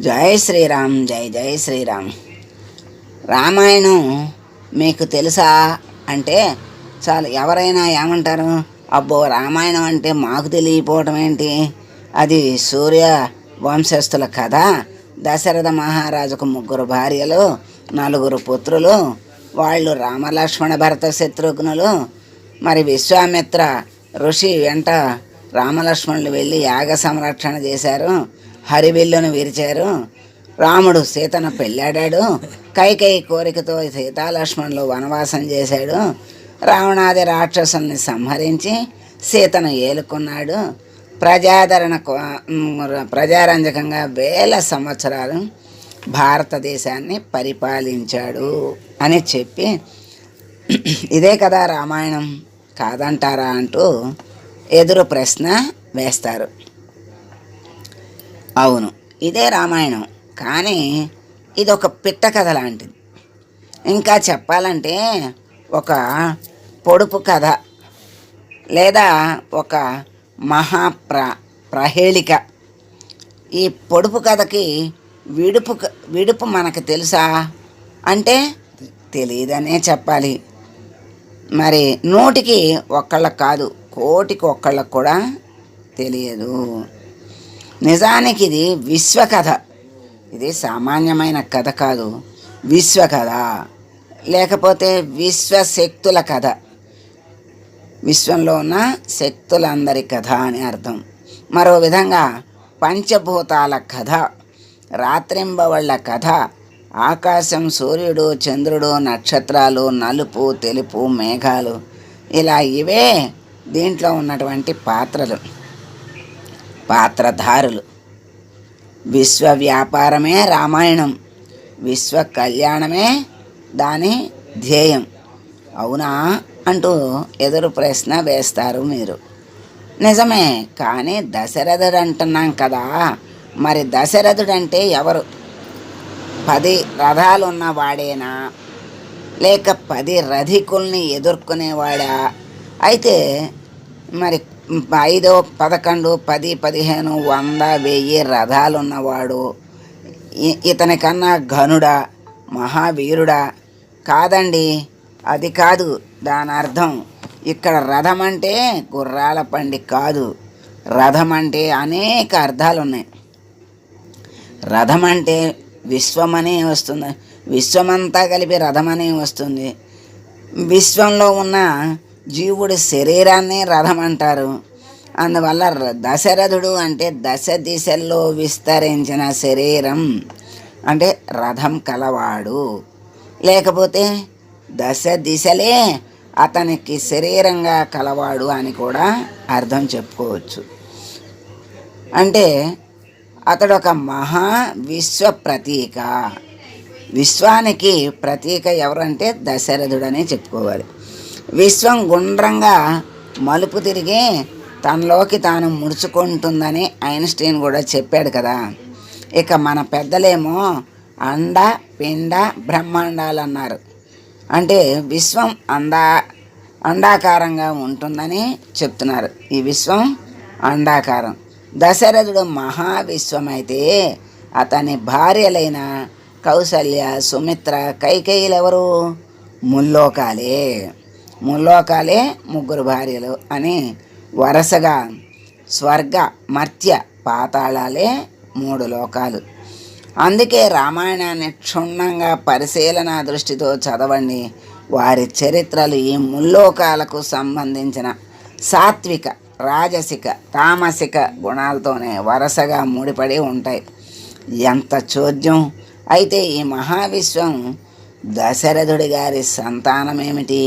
జై శ్రీరామ్ జై జై శ్రీరామ్. రామాయణం మీకు తెలుసా అంటే చాలు ఎవరైనా ఏమంటారు? అబ్బో రామాయణం అంటే మాకు తెలియపోవటం ఏంటి? అది సూర్య వంశస్థుల కథ. దశరథ మహారాజుకు ముగ్గురు భార్యలు నలుగురు పుత్రులు వాళ్ళు రామలక్ష్మణ భరత శత్రుఘ్నులు. మరి విశ్వామిత్ర ఋషి వెంట రామలక్ష్మణులు వెళ్ళి యాగ సంరక్షణ చేశారు. హరివిల్లును విరిచారు. రాముడు సీతను పెళ్ళాడాడు. కైకేయి కోరికతో సీతాలక్ష్మణులు వనవాసం చేశాడు. రావణాది రాక్షసుల్ని సంహరించి సీతను ఏలుకున్నాడు. ప్రజాదరణ కో- ప్రజారంజకంగా వేల సంవత్సరాలు భారతదేశాన్ని పరిపాలించాడు అని చెప్పి ఇదే కదా రామాయణం కాదంటారా అంటూ ఎదురు ప్రశ్న వేస్తారు. అవును. ఇదే రామాయణం. కానీ ఇది ఒక పిట్ట కథ లాంటిది. ఇంకా చెప్పాలంటే ఒక పొడుపు కథ లేదా ఒక మహాప్ర ప్రహేళిక. ఈ పొడుపు కథకి విడుపు విడుపు మనకు తెలుసా? అంటే తెలియదనే చెప్పాలి. మరి నూటికి ఒక్కళ్ళకి కాదు కోటికి ఒక్కళ్ళకు కూడా తెలియదు. నిజానికి ఇది విశ్వకథ. ఇది సామాన్యమైన కథ కాదు విశ్వకథ. లేకపోతే విశ్వశక్తుల కథ. విశ్వంలో ఉన్న శక్తులందరి కథ అని అర్థం. మరో విధంగా పంచభూతాల కథ రాత్రింబవళ్ళ కథ ఆకాశం సూర్యుడు చంద్రుడు నక్షత్రాలు నలుపు తెలుపు మేఘాలు. ఇలా ఇవే దీంట్లో ఉన్నటువంటి పాత్రలు. పాత్రధారులు. విశ్వ వ్యాపారమే రామాయణం విశ్వ కళ్యాణమే దాని ధ్యేయం. అవునా? అంటూ ఎదురు ప్రశ్న వేస్తారు మీరు. నిజమే కానీ దశరథుడు అంటున్నాం కదా. మరి దశరథుడు అంటే ఎవరు? పది రథాలు ఉన్నవాడేనా లేక పది రధికుల్ని ఎదుర్కొనేవాడా? అయితే మరి ఐదో పదకొండు పది పదిహేను వంద వెయ్యి రథాలున్నవాడు. ఇతని కన్నా ఘనుడా మహావీరుడా? కాదండి అది కాదు దాని అర్థం ఇక్కడ రథం అంటే గుర్రాల పండి కాదు. రథం అంటే అనేక అర్థాలు ఉన్నాయి రథం అంటే విశ్వమనే వస్తుంది. విశ్వమంతా కలిపి రథమనే వస్తుంది. విశ్వంలో ఉన్న జీవుడి శరీరాన్ని రథం అంటారు అందువల్ల ర- దశరథుడు అంటే దశ దిశల్లో విస్తరించిన శరీరం. అంటే రథం కలవాడు. లేకపోతే దశ దిశలే అతనికి శరీరంగా కలవాడు అని కూడా అర్థం చెప్పుకోవచ్చు. అంటే అతడు ఒక మహా విశ్వ ప్రతీక. విశ్వానికి ప్రతీక ఎవరంటే దశరథుడనే చెప్పుకోవాలి. విశ్వం గుండ్రంగా మలుపు తిరిగి తనలోకి తాను ముడుచుకుంటుందని ఐన్స్టీన్ కూడా చెప్పాడు కదా. ఇక మన పెద్దలేమో అండ పిండ బ్రహ్మాండాలు అన్నారు అంటే విశ్వం అందా అండాకారంగా ఉంటుందని చెప్తున్నారు. ఈ విశ్వం అండాకారం. దశరథుడు మహావిశ్వమైతే అతని భార్యలైన కౌసల్య సుమిత్ర కైకేయులు ఎవరు ముల్లోకాలే. ముల్లోకాలే ముగ్గురు భార్యలు అని వరుసగా స్వర్గ మర్త్య పాతాళాలే మూడు లోకాలు. అందుకే రామాయణాన్ని క్షుణ్ణంగా పరిశీలన దృష్టితో చదవండి. వారి చరిత్రలు ఈ ముల్లోకాలకు సంబంధించిన సాత్విక రాజసిక తామసిక గుణాలతోనే వరుసగా ముడిపడి ఉంటాయి. ఎంత చోద్యం! అయితే ఈ మహావిశ్వం దశరథుడి గారి సంతానమేమిటి?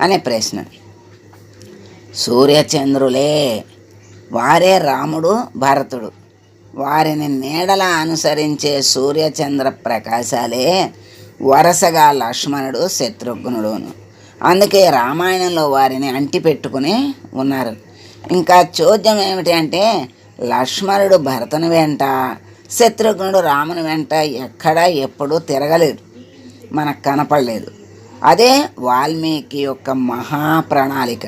అనే ప్రశ్న. సూర్యచంద్రులే వారే రాముడు భరతుడు. వారిని నీడలా అనుసరించే సూర్యచంద్ర ప్రకాశాలే వరుసగా లక్ష్మణుడు శత్రుఘ్నుడును. అందుకే రామాయణంలో వారిని అంటిపెట్టుకుని ఉన్నారు. ఇంకా చోద్యం ఏమిటి అంటే లక్ష్మణుడు భరతుని వెంట శత్రుఘ్నుడు రాముని వెంట ఎక్కడా ఎప్పుడూ తిరగలేదు. మనకు కనపడలేదు. అదే వాల్మీకి యొక్క మహా ప్రణాళిక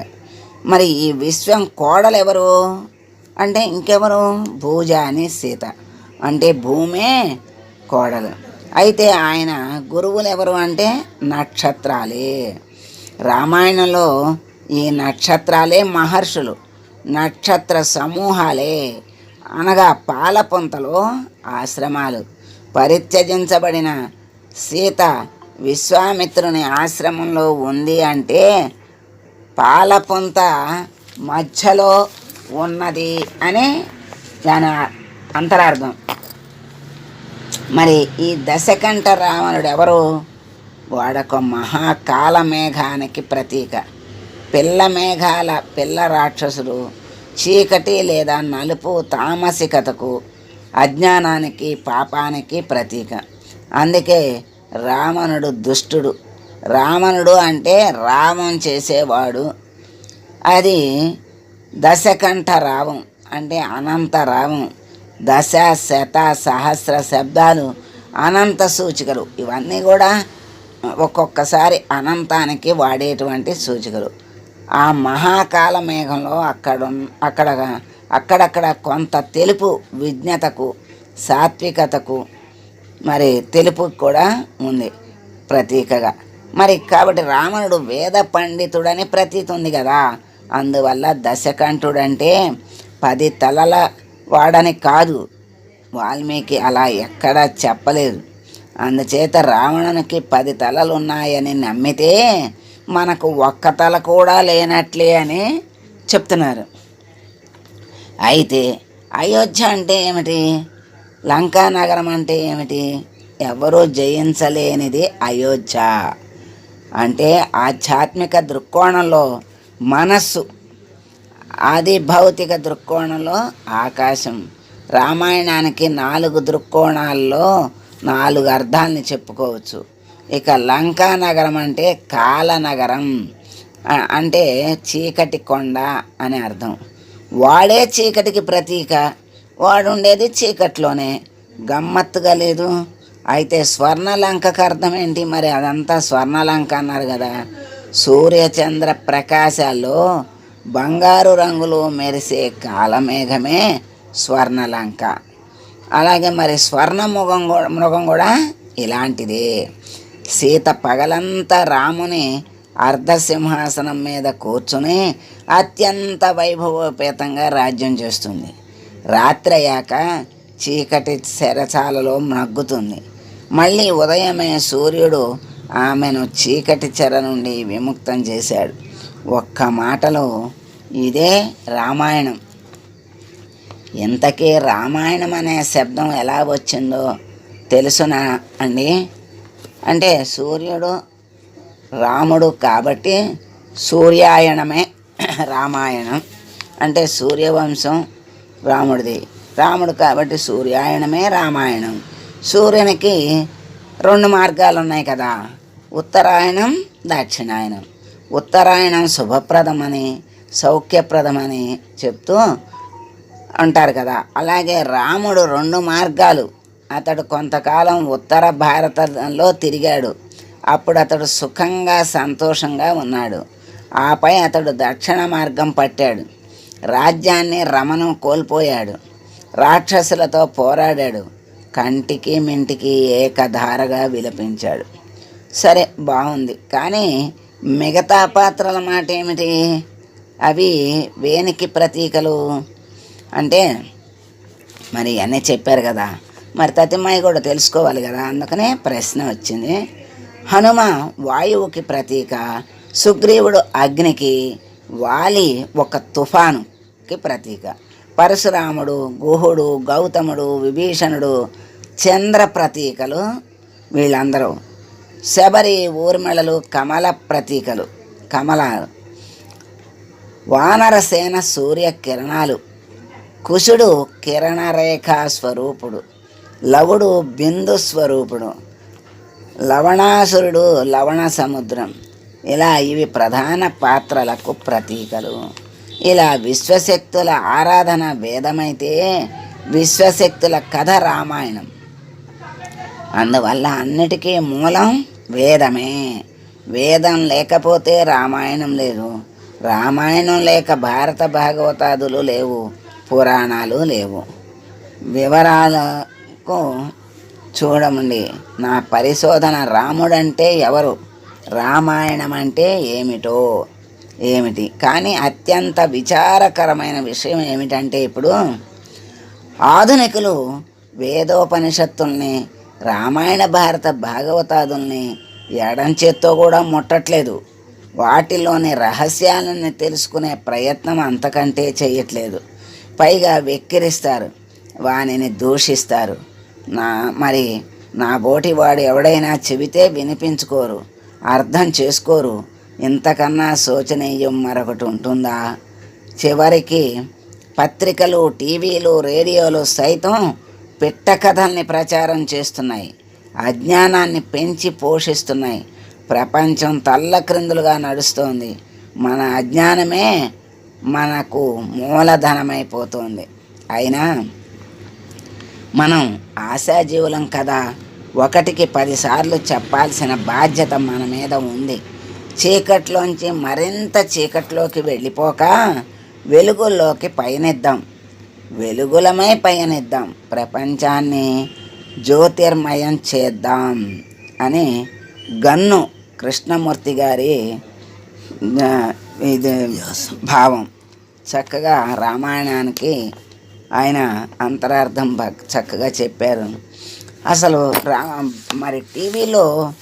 మరి ఈ విశ్వం కోడలు ఎవరు అంటే ఇంకెవరు? భూజ అని సీత. అంటే భూమే కోడలు. అయితే ఆయన గురువులు ఎవరు అంటే నక్షత్రాలే. రామాయణంలో ఈ నక్షత్రాలే మహర్షులు. నక్షత్ర సమూహాలే. అనగా పాలపుంతలో ఆశ్రమాలు. పరిత్యజించబడిన సీత విశ్వామిత్రుని ఆశ్రమంలో ఉంది అంటే పాలపుంత మధ్యలో ఉన్నది అని దాని అంతరార్థం. మరి ఈ దశకంఠ రావణుడు ఎవరు? వాడొక మహాకాల మేఘానికి ప్రతీక. పిల్ల మేఘాల పిల్ల రాక్షసుడు. చీకటి లేదా నలుపు తామసికతకు అజ్ఞానానికి పాపానికి ప్రతీక. అందుకే రావణుడు దుష్టుడు. రావణుడు అంటే రామం చేసేవాడు. అది దశకంఠ రావం అంటే అనంత రావం. దశ శత సహస్ర శబ్దాలు అనంత సూచికలు. ఇవన్నీ కూడా ఒక్కొక్కసారి అనంతానికి వాడేటువంటి సూచికలు. ఆ మహాకాల మేఘంలో అక్కడ అక్కడ అక్కడక్కడ కొంత తెలుపు విజ్ఞతకు సాత్వికతకు మరి తెలుపు కూడా ఉంది ప్రతీకగా. మరి కాబట్టి రావణుడు వేద పండితుడని ప్రతీతి ఉంది కదా. అందువల్ల దశకంఠుడు అంటే పది తలల వాడని కాదు. వాల్మీకి అలా ఎక్కడా చెప్పలేదు. అందుచేత రావణునికి పది తలలు ఉన్నాయని నమ్మితే మనకు ఒక్క తల కూడా లేనట్లే అని చెప్తున్నారు. అయితే అయోధ్య అంటే ఏమిటి? లంకా నగరం అంటే ఏమిటి? ఎవరూ జయించలేనిది అయోధ్య. అంటే ఆధ్యాత్మిక దృక్కోణంలో మనస్సు ఆది భౌతిక దృక్కోణంలో ఆకాశం. రామాయణానికి నాలుగు దృక్కోణాల్లో నాలుగు అర్థాలని చెప్పుకోవచ్చు. ఇక లంకా నగరం అంటే కాలనగరం. అంటే చీకటి కొండ అని అర్థం. వాడే చీకటికి ప్రతీక వాడు ఉండేది చీకట్లోనే. గమ్మత్తుగా లేదు. అయితే స్వర్ణలంకకు అర్థం ఏంటి మరి అదంతా స్వర్ణలంక అన్నారు కదా. సూర్యచంద్ర ప్రకాశాల్లో బంగారు రంగులో మెరిసే కాలమేఘమే స్వర్ణలంక. అలాగే మరి స్వర్ణ మృగం కూడా మృగం కూడా ఇలాంటిదే. సీత పగలంతా రాముని అర్ధసింహాసనం మీద కూర్చుని అత్యంత వైభవోపేతంగా రాజ్యం చేస్తుంది. రాత్రి అయ్యాక చీకటి చెరచాలలో మగ్గుతుంది. మళ్ళీ ఉదయమే సూర్యుడు ఆమెను చీకటి చెర నుండి విముక్తం చేశాడు. ఒక్క మాటలో ఇదే రామాయణం. ఇంతకీ రామాయణం అనే శబ్దం ఎలా వచ్చిందో తెలుసునా అండి? అంటే సూర్యుడు రాముడు కాబట్టి సూర్యాయణమే రామాయణం. అంటే సూర్యవంశం రాముడిది. రాముడు కాబట్టి సూర్యాయణమే రామాయణం. సూర్యునికి రెండు మార్గాలు ఉన్నాయి కదా. ఉత్తరాయణం దక్షిణాయనం. ఉత్తరాయణం శుభప్రదమని సౌఖ్యప్రదమని చెప్తూ అంటారు కదా. అలాగే రాముడు రెండు మార్గాలు. అతడు కొంతకాలం ఉత్తర భారతంలో తిరిగాడు. అప్పుడు అతడు సుఖంగా సంతోషంగా ఉన్నాడు. ఆపై అతడు దక్షిణ మార్గం పట్టాడు. రాజ్యాన్ని రమణం కోల్పోయాడు. రాక్షసులతో పోరాడాడు. కంటికి మింటికి ఏకధారగా విలపించాడు. సరే బాగుంది కానీ మిగతా పాత్రల మాట ఏమిటి అవి వేనికి ప్రతీకలు. అంటే మరి అన్నీ చెప్పారు కదా. మరి తతిమాయి కూడా తెలుసుకోవాలి కదా. అందుకనే ప్రశ్న వచ్చింది. హనుమ వాయువుకి ప్రతీక సుగ్రీవుడు అగ్నికి వాలి ఒక తుఫాను. తుఫానుకి ప్రతీక. పరశురాముడు గుహుడు గౌతముడు విభీషణుడు చంద్ర ప్రతీకలు వీళ్ళందరూ. శబరి ఊర్మిళలు కమల ప్రతీకలు. కమలాలు వానరసేన సూర్య కిరణాలు. కుశుడు కిరణరేఖా స్వరూపుడు. లవుడు బిందు స్వరూపుడు. లవణాసురుడు లవణ సముద్రం ఇలా ఇవి ప్రధాన పాత్రలకు ప్రతీకలు. ఇలా విశ్వశక్తుల ఆరాధన వేదమైతే విశ్వశక్తుల కథ రామాయణం. అందువల్ల అన్నిటికీ మూలం వేదమే. వేదం లేకపోతే రామాయణం లేదు. రామాయణం లేక భారత భాగవతాదులు లేవు పురాణాలు లేవు. వివరాలకు చూడమండి నా పరిశోధన రాముడంటే ఎవరు? రామాయణం అంటే ఏమిటో? ఏమిటి? కానీ అత్యంత విచారకరమైన విషయం ఏమిటంటే ఇప్పుడు ఆధునికులు వేదోపనిషత్తుల్ని రామాయణ భారత భాగవతాదుల్ని ఎడంచేత్తో కూడా ముట్టట్లేదు. వాటిలోని రహస్యాలను తెలుసుకునే ప్రయత్నం అంతకంటే చేయట్లేదు. పైగా వెక్కిరిస్తారు వానిని దూషిస్తారు. నా మరి నా బోటివాడు ఎవడైనా చెబితే వినిపించుకోరు అర్థం చేసుకోరు. ఇంతకన్నా శోచనీయం మరొకటి ఉంటుందా? చివరికి పత్రికలు టీవీలు రేడియోలు సైతం పిట్ట కథల్ని ప్రచారం చేస్తున్నాయి. అజ్ఞానాన్ని పెంచి పోషిస్తున్నాయి. ప్రపంచం తల్ల క్రిందులుగా నడుస్తోంది. మన అజ్ఞానమే మనకు మూలధనమైపోతుంది. అయినా మనం ఆశాజీవులం కదా. ఒకటికి పదిసార్లు చెప్పాల్సిన బాధ్యత మన మీద ఉంది. చీకట్లోంచి మరింత చీకట్లోకి వెళ్ళిపోక వెలుగుల్లోకి పయనిద్దాం. వెలుగులమై పయనిద్దాం. ప్రపంచాన్ని జ్యోతిర్మయం చేద్దాం అని గన్ను కృష్ణమూర్తి గారి ఇది భావం. చక్కగా రామాయణానికి ఆయన అంతరార్థం బ- చక్కగా చెప్పారు. అసలు రా మరి టీవీలో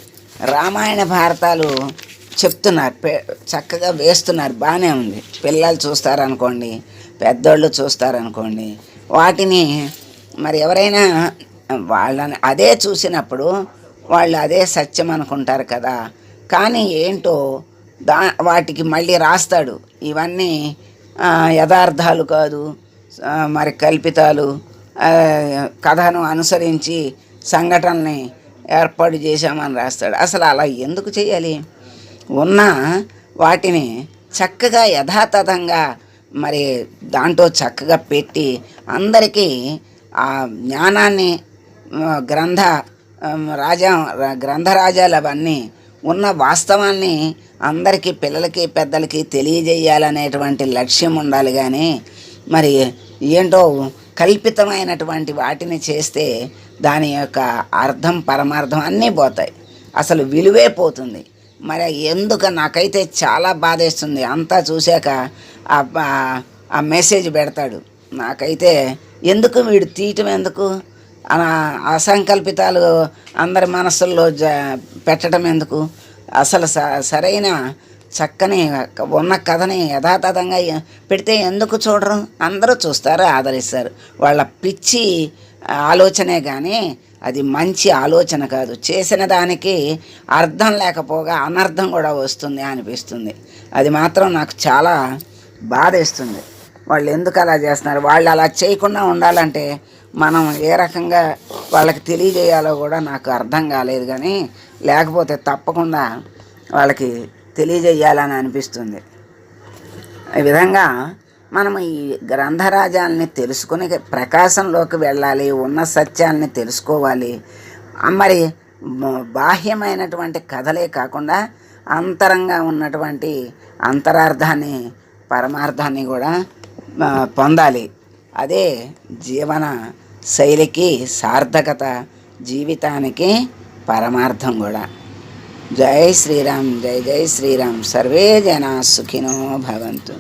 రామాయణ భారతాలు చెప్తున్నారు. పె- చక్కగా వేస్తున్నారు. బాగానే ఉంది. పిల్లలు చూస్తారనుకోండి పెద్దోళ్ళు చూస్తారనుకోండి వాటిని మరి ఎవరైనా వాళ్ళని అదే చూసినప్పుడు వాళ్ళు అదే సత్యం అనుకుంటారు కదా. కానీ ఏంటో దా వాటికి మళ్ళీ రాస్తాడు. ఇవన్నీ యథార్థాలు కాదు. మరి కల్పితాలు కథను అనుసరించి సంఘటనని ఏర్పాటు చేశామని రాస్తాడు. అసలు అలా ఎందుకు చేయాలి? ఉన్న వాటిని చక్కగా యథాతథంగా మరి దాంట్లో చక్కగా పెట్టి అందరికీ ఆ జ్ఞానాన్ని గ్రంథ రాజా గ్రంథరాజాలు అవన్నీ ఉన్న వాస్తవాన్ని అందరికీ పిల్లలకి పెద్దలకి తెలియజేయాలనేటువంటి లక్ష్యం ఉండాలి కానీ మరి ఏంటో కల్పితమైనటువంటి వాటిని చేస్తే దాని యొక్క అర్థం పరమార్థం అన్నీ పోతాయి. అసలు విలువే పోతుంది. మరి ఎందుకు నాకైతే చాలా బాధేస్తుంది. అంతా చూశాక ఆ- ఆ- మెసేజ్ పెడతాడు. నాకైతే ఎందుకు వీడు తీయటం ఎందుకు? అసంకల్పితాలు అందరి మనసుల్లో జ పెట్టడం ఎందుకు? అసలు స సరైన చక్కని ఉన్న కథని యథాతథంగా పెడితే ఎందుకు చూడరు? అందరూ చూస్తారు ఆదరిస్తారు. వాళ్ళ పిచ్చి ఆలోచనే కానీ అది మంచి ఆలోచన కాదు. చేసిన దానికి అర్థం లేకపోగా అనర్థం కూడా వస్తుంది అనిపిస్తుంది. అది మాత్రం నాకు చాలా బాధేస్తుంది. వాళ్ళు ఎందుకు అలా చేస్తున్నారు? వాళ్ళు అలా చేయకుండా ఉండాలంటే మనం ఏ రకంగా వాళ్ళకి తెలియజేయాలో కూడా నాకు అర్థం కాలేదు కానీ లేకపోతే తప్పకుండా వాళ్ళకి తెలియజేయాలని అనిపిస్తుంది. ఈ విధంగా మనం ఈ గ్రంథరాజాలని తెలుసుకుని ప్రకాశంలోకి వెళ్ళాలి ఉన్న సత్యాల్ని తెలుసుకోవాలి. మరి బాహ్యమైనటువంటి కథలే కాకుండా అంతరంగా ఉన్నటువంటి అంతరార్థాన్ని పరమార్థాన్ని కూడా పొందాలి. అదే జీవన శైలికి సార్థకత జీవితానికి పరమార్థం కూడా. జై శ్రీరామ్ జై జై శ్రీరామ్. సర్వే జనా సుఖినో భవంతు.